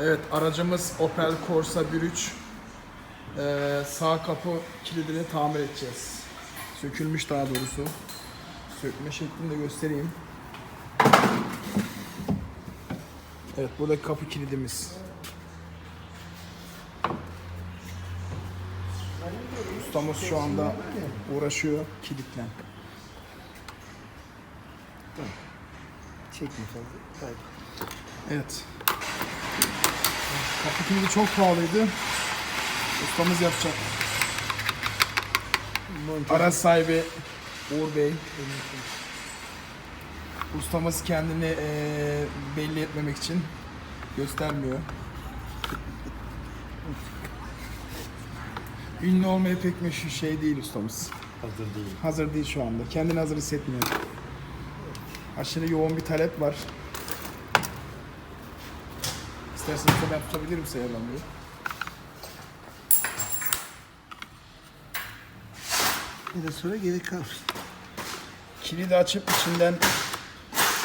Evet aracımız Opel Corsa 1.3 ee, sağ kapı kilidini tamir edeceğiz. Sökülmüş daha doğrusu. Sökme şeklini de göstereyim. Evet buradaki kapı kilidimiz. Ustamız şu anda uğraşıyor kilitle. Çekme fazla. Evet. Kapı kilidi çok pahalıydı. Ustamız yapacak. Montaj. Araç sahibi Uğur Bey. Ustamız kendini eee, belli etmemek için göstermiyor. Ünlü olmaya pek meşhur şey değil ustamız. Hazır değil. Hazır değil şu anda. Kendini hazır hissetmiyor. Aşırı yoğun bir talep var. İsterseniz de ben tutabilirim Seyhan Bey. Bir de sonra geri kalmış. Kilidi açıp içinden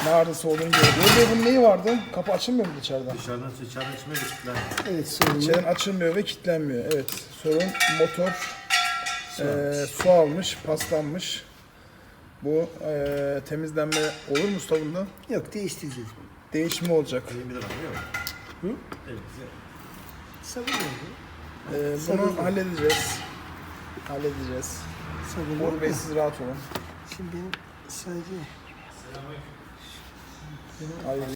ne arızası olduğunu görüyor. Böyle bunun neyi vardı? Kapı açılmıyor mu içeriden? Dışarıdan dışarıdan içmeye geçtiler. Evet sorunu. İçeriden açılmıyor ve kilitlenmiyor. Evet. Sorun motor eee, su almış, paslanmış. Bu eee, temizlenme olur mu usta bunda? Yok değiştireceğiz. Değişimi olacak. 20 lira değil mi? Hı? Evet. Sabun. Eee, Sabun. bunu halledeceğiz. Halledeceğiz. Sabun Uğur. Bey siz rahat olun. Şimdi benim sadece Ay,